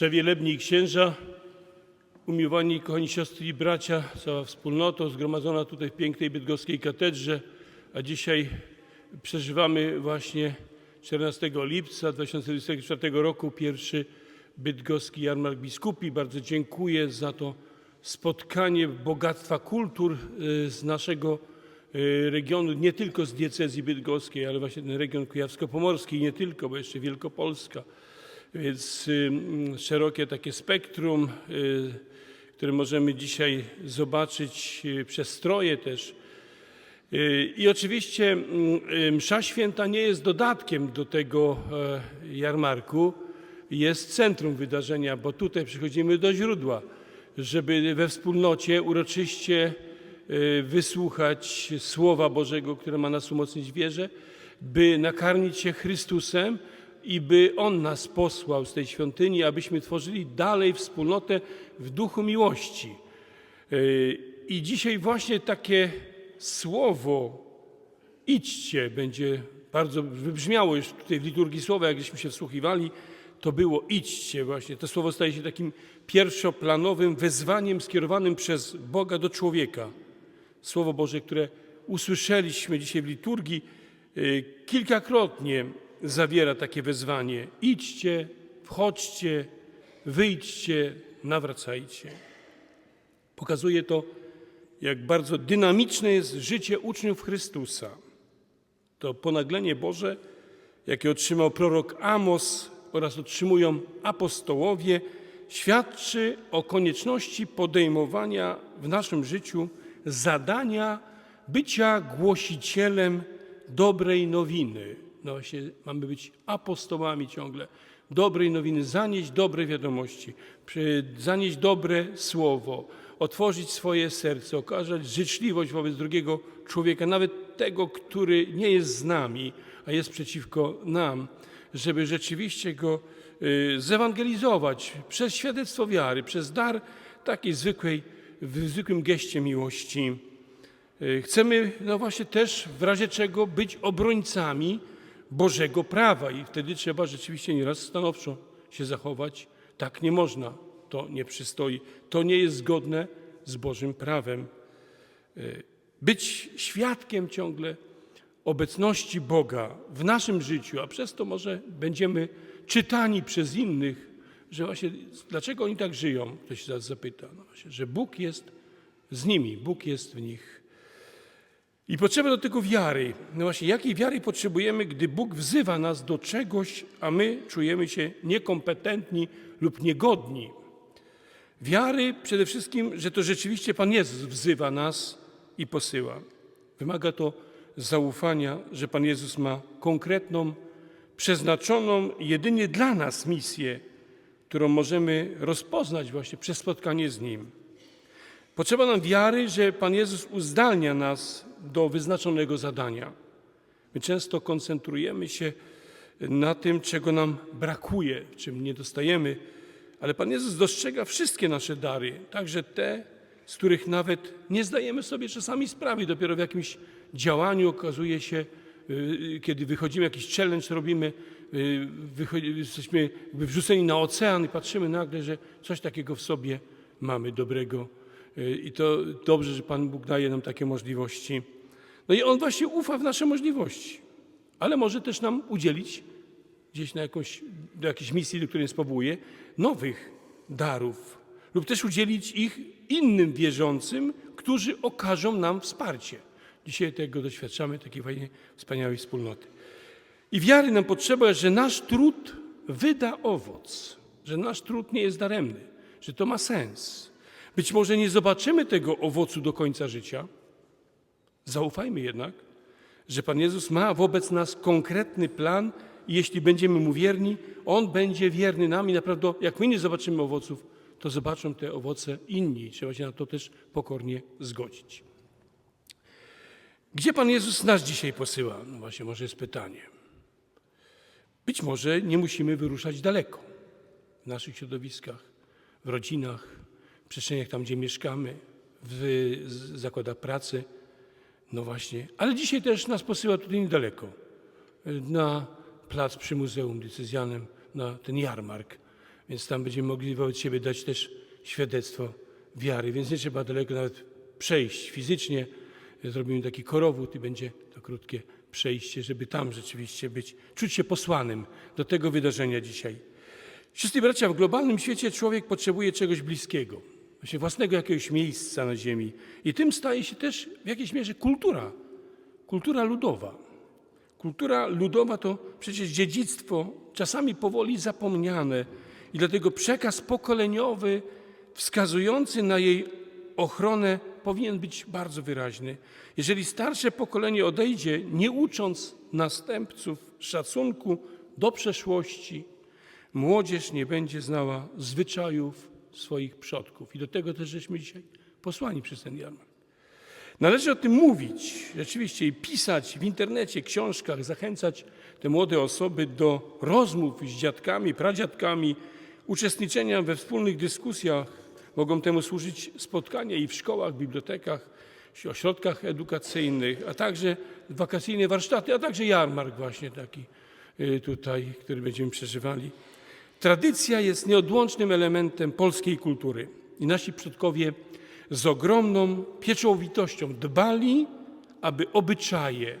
Przewielebni księża, umiłowani kochani siostry i bracia, cała wspólnota zgromadzona tutaj w pięknej bydgoskiej katedrze, a dzisiaj przeżywamy właśnie 14 lipca 2024 roku pierwszy bydgoski jarmark biskupi. Bardzo dziękuję za to spotkanie bogactwa kultur y, z naszego y, regionu, nie tylko z diecezji bydgoskiej, ale właśnie ten region kujawsko-pomorski i nie tylko, bo jeszcze Wielkopolska. Więc szerokie takie spektrum, y, które możemy dzisiaj zobaczyć, y, przestroje też. Y, I oczywiście msza święta nie jest dodatkiem do tego e, jarmarku, jest centrum wydarzenia, bo tutaj przychodzimy do źródła, żeby we wspólnocie uroczyście wysłuchać Słowa Bożego, które ma nas umocnić wierze, by nakarmić się Chrystusem i by On nas posłał z tej świątyni, abyśmy tworzyli dalej wspólnotę w duchu miłości. Y, I dzisiaj właśnie takie słowo idźcie będzie bardzo wybrzmiało już tutaj w liturgii słowa, jak żeśmy się wsłuchiwali, to było idźcie właśnie. To słowo staje się takim pierwszoplanowym wezwaniem skierowanym przez Boga do człowieka. Słowo Boże, które usłyszeliśmy dzisiaj w liturgii, y, kilkakrotnie zawiera takie wezwanie. Idźcie, wchodźcie, wyjdźcie, nawracajcie. Pokazuje to, jak bardzo dynamiczne jest życie uczniów Chrystusa. To ponaglenie Boże, jakie otrzymał prorok Amos oraz otrzymują apostołowie, świadczy o konieczności podejmowania w naszym życiu zadania bycia głosicielem dobrej nowiny. No właśnie, mamy być apostołami ciągle dobrej nowiny, zanieść dobre wiadomości, zanieść dobre słowo, otworzyć swoje serce, okazać życzliwość wobec drugiego człowieka, nawet tego, który nie jest z nami, a jest przeciwko nam, żeby rzeczywiście go y, zewangelizować przez świadectwo wiary, przez dar takiej zwykłej, w zwykłym geście miłości. Y, Chcemy, no właśnie też w razie czego być obrońcami Bożego prawa i wtedy trzeba rzeczywiście nieraz stanowczo się zachować. Tak nie można, to nie przystoi, to nie jest zgodne z Bożym prawem. Y, Być świadkiem ciągle obecności Boga w naszym życiu, a przez to może będziemy czytani przez innych, że właśnie dlaczego oni tak żyją, ktoś się zapyta, no właśnie, że Bóg jest z nimi, Bóg jest w nich. I potrzeba do tego wiary. No właśnie, jakiej wiary potrzebujemy, gdy Bóg wzywa nas do czegoś, a my czujemy się niekompetentni lub niegodni? Wiary przede wszystkim, że to rzeczywiście Pan Jezus wzywa nas i posyła. Wymaga to zaufania, że Pan Jezus ma konkretną, przeznaczoną jedynie dla nas misję, którą możemy rozpoznać właśnie przez spotkanie z Nim. Potrzeba nam wiary, że Pan Jezus uzdalnia nas do wyznaczonego zadania. My często koncentrujemy się na tym, czego nam brakuje, czym nie dostajemy, ale Pan Jezus dostrzega wszystkie nasze dary, także te, z których nawet nie zdajemy sobie czasami sprawy. Dopiero w jakimś działaniu okazuje się, y, kiedy wychodzimy, jakiś challenge robimy, y, jesteśmy wrzuceni na ocean i patrzymy nagle, że coś takiego w sobie mamy dobrego. Y, I to dobrze, że Pan Bóg daje nam takie możliwości. No i On właśnie ufa w nasze możliwości, ale może też nam udzielić gdzieś na jakąś, do jakiejś misji, do której nas powołuje, nowych darów lub też udzielić ich innym wierzącym, którzy okażą nam wsparcie. Dzisiaj tego doświadczamy, takiej fajnej, wspaniałej wspólnoty. I wiary nam potrzeba, że nasz trud wyda owoc, że nasz trud nie jest daremny, że to ma sens. Być może nie zobaczymy tego owocu do końca życia. Zaufajmy jednak, że Pan Jezus ma wobec nas konkretny plan i jeśli będziemy Mu wierni, On będzie wierny nam i naprawdę jak my nie zobaczymy owoców, to zobaczą te owoce inni. Trzeba się na to też pokornie zgodzić. Gdzie Pan Jezus nas dzisiaj posyła? No właśnie, może jest pytanie. Być może nie musimy wyruszać daleko w naszych środowiskach, w rodzinach, w przestrzeniach tam, gdzie mieszkamy, w zakładach pracy. No właśnie, ale dzisiaj też nas posyła tutaj niedaleko, na plac przy Muzeum Decyzjalnym, na ten jarmark. więc tam będziemy mogli wobec siebie dać też świadectwo wiary, więc nie trzeba daleko nawet przejść fizycznie. Zrobimy taki korowód i będzie to krótkie przejście, żeby tam rzeczywiście być, czuć się posłanym do tego wydarzenia dzisiaj. I bracia, w globalnym świecie człowiek potrzebuje czegoś bliskiego, właśnie własnego jakiegoś miejsca na ziemi. I tym staje się też w jakiejś mierze kultura, kultura ludowa. Kultura ludowa to przecież dziedzictwo, czasami powoli zapomniane, i dlatego przekaz pokoleniowy wskazujący na jej ochronę powinien być bardzo wyraźny. Jeżeli starsze pokolenie odejdzie, nie ucząc następców szacunku do przeszłości, młodzież nie będzie znała zwyczajów swoich przodków. I do tego też żeśmy dzisiaj posłani przez ten jarmark. Należy o tym mówić rzeczywiście i pisać w internecie, książkach, zachęcać te młode osoby do rozmów z dziadkami, pradziadkami, uczestniczenia we wspólnych dyskusjach. Mogą temu służyć spotkania i w szkołach, bibliotekach, ośrodkach edukacyjnych, a także wakacyjne warsztaty, a także jarmark właśnie taki y, tutaj, który będziemy przeżywali. Tradycja jest nieodłącznym elementem polskiej kultury i nasi przodkowie z ogromną pieczołowitością dbali, aby obyczaje,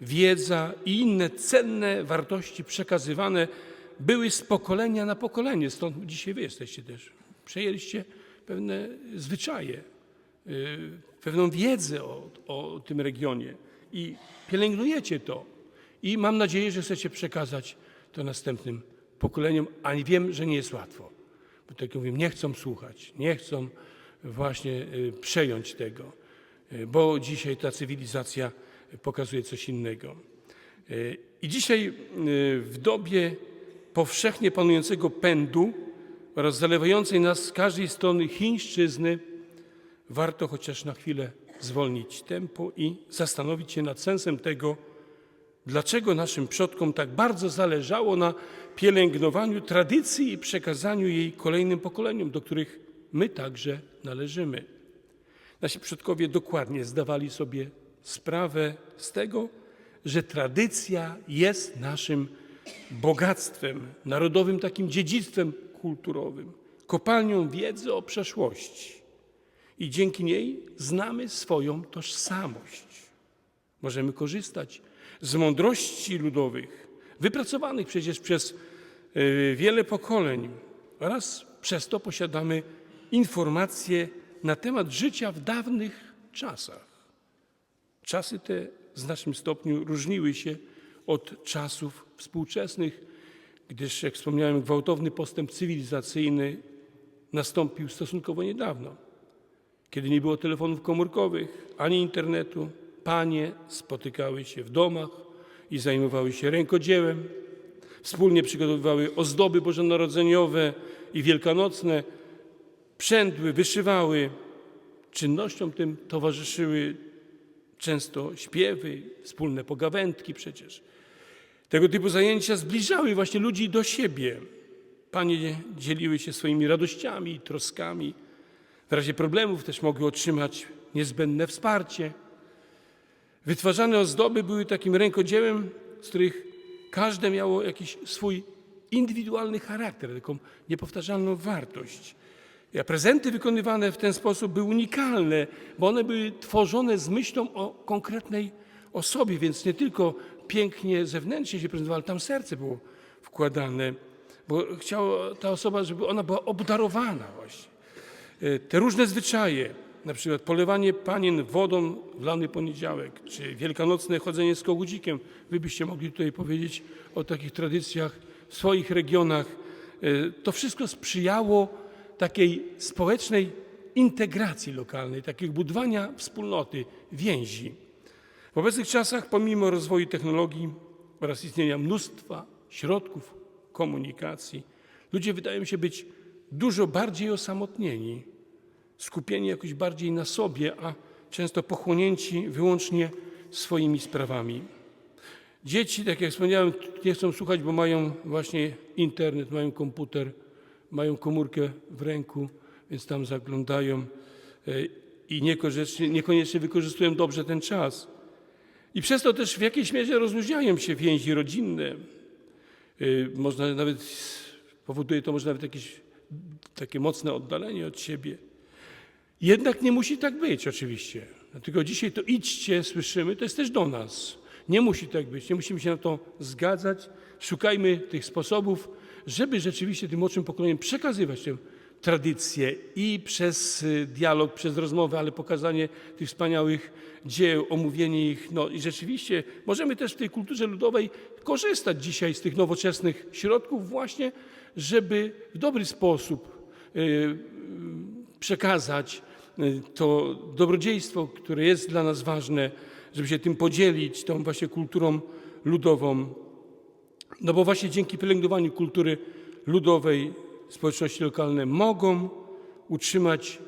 wiedza i inne cenne wartości przekazywane były z pokolenia na pokolenie. Stąd dzisiaj wy jesteście też. Przejęliście pewne zwyczaje, y, pewną wiedzę o, o tym regionie i pielęgnujecie to. I mam nadzieję, że chcecie przekazać to następnym pokoleniom, a wiem, że nie jest łatwo. Bo tak jak mówię, nie chcą słuchać, nie chcą właśnie y, przejąć tego, y, bo dzisiaj ta cywilizacja pokazuje coś innego. Y, I dzisiaj w dobie powszechnie panującego pędu oraz zalewającej nas z każdej strony chińszczyzny warto chociaż na chwilę zwolnić tempo i zastanowić się nad sensem tego, dlaczego naszym przodkom tak bardzo zależało na pielęgnowaniu tradycji i przekazaniu jej kolejnym pokoleniom, do których my także należymy. Nasi przodkowie dokładnie zdawali sobie sprawę z tego, że tradycja jest naszym bogactwem, narodowym takim dziedzictwem kulturowym, kopalnią wiedzy o przeszłości. I dzięki niej znamy swoją tożsamość. Możemy korzystać z mądrości ludowych, wypracowanych przecież przez y, wiele pokoleń, oraz przez to posiadamy informacje na temat życia w dawnych czasach. Czasy te w znacznym stopniu różniły się od czasów współczesnych, gdyż, jak wspomniałem, gwałtowny postęp cywilizacyjny nastąpił stosunkowo niedawno. Kiedy nie było telefonów komórkowych ani internetu, panie spotykały się w domach i zajmowały się rękodziełem, wspólnie przygotowywały ozdoby bożonarodzeniowe i wielkanocne, przędły, wyszywały. Czynnościom tym towarzyszyły często śpiewy, wspólne pogawędki przecież. Tego typu zajęcia zbliżały właśnie ludzi do siebie. Panie dzieliły się swoimi radościami i troskami. W razie problemów też mogły otrzymać niezbędne wsparcie. Wytwarzane ozdoby były takim rękodziełem, z których każde miało jakiś swój indywidualny charakter, taką niepowtarzalną wartość. A prezenty wykonywane w ten sposób były unikalne, bo one były tworzone z myślą o konkretnej osobie, więc nie tylko pięknie zewnętrznie się prezentowało, ale tam serce było wkładane, bo chciała ta osoba, żeby ona była obdarowana właśnie. E, Te różne zwyczaje, na przykład polewanie panien wodą w lany poniedziałek, czy wielkanocne chodzenie z kogudzikiem. Wy byście mogli tutaj powiedzieć o takich tradycjach w swoich regionach. E, To wszystko sprzyjało takiej społecznej integracji lokalnej, takiego budowania wspólnoty, więzi. W obecnych czasach, pomimo rozwoju technologii oraz istnienia mnóstwa środków komunikacji, ludzie wydają się być dużo bardziej osamotnieni, skupieni jakoś bardziej na sobie, a często pochłonięci wyłącznie swoimi sprawami. Dzieci, tak jak wspomniałem, nie chcą słuchać, bo mają właśnie internet, mają komputer, mają komórkę w ręku, więc tam zaglądają e, i niekoniecznie, niekoniecznie wykorzystują dobrze ten czas. I przez to też w jakiejś mierze rozluźniają się więzi rodzinne. Y, Można nawet powoduje to może nawet jakieś takie mocne oddalenie od siebie. Jednak nie musi tak być oczywiście. Dlatego dzisiaj to idźcie, słyszymy, to jest też do nas. Nie musi tak być, nie musimy się na to zgadzać. Szukajmy tych sposobów, żeby rzeczywiście tym młodszym pokoleniom przekazywać tę tradycję i przez y, dialog, przez rozmowę, ale pokazanie tych wspaniałych dzieł, omówienie ich. No i rzeczywiście możemy też w tej kulturze ludowej korzystać dzisiaj z tych nowoczesnych środków właśnie, żeby w dobry sposób y, przekazać to dobrodziejstwo, które jest dla nas ważne, żeby się tym podzielić, tą właśnie kulturą ludową. No bo właśnie dzięki pielęgnowaniu kultury ludowej społeczności lokalne mogą utrzymać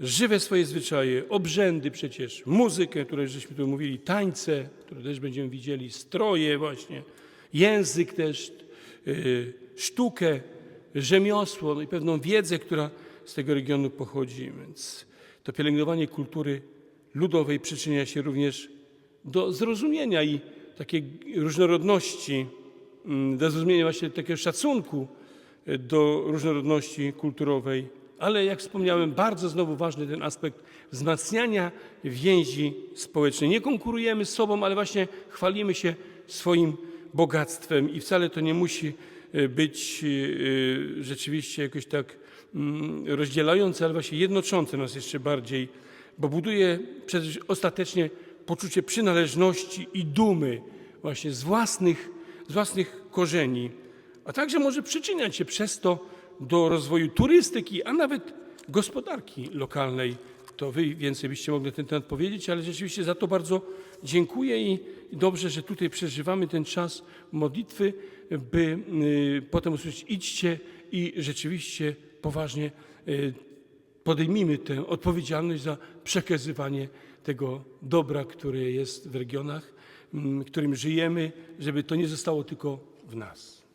żywe swoje zwyczaje, obrzędy przecież, muzykę, której żeśmy tu mówili, tańce, które też będziemy widzieli, stroje właśnie, język też, y, sztukę, rzemiosło, no i pewną wiedzę, która z tego regionu pochodzi. Więc to pielęgnowanie kultury ludowej przyczynia się również do zrozumienia i takiej różnorodności, mm, do zrozumienia właśnie takiego szacunku y, do różnorodności kulturowej, ale jak wspomniałem, bardzo znowu ważny ten aspekt wzmacniania więzi społecznej. Nie konkurujemy z sobą, ale właśnie chwalimy się swoim bogactwem i wcale to nie musi y, być y, rzeczywiście jakoś tak mm, rozdzielające, ale właśnie jednoczące nas jeszcze bardziej, bo buduje przecież ostatecznie poczucie przynależności i dumy właśnie z własnych, z własnych korzeni, a także może przyczyniać się przez to do rozwoju turystyki, a nawet gospodarki lokalnej. To wy więcej byście mogli na ten temat powiedzieć, ale rzeczywiście za to bardzo dziękuję i dobrze, że tutaj przeżywamy ten czas modlitwy, by y, potem usłyszeć idźcie i rzeczywiście poważnie y, podejmijmy tę odpowiedzialność za przekazywanie tego dobra, które jest w regionach, mm, w którym żyjemy, żeby to nie zostało tylko w nas.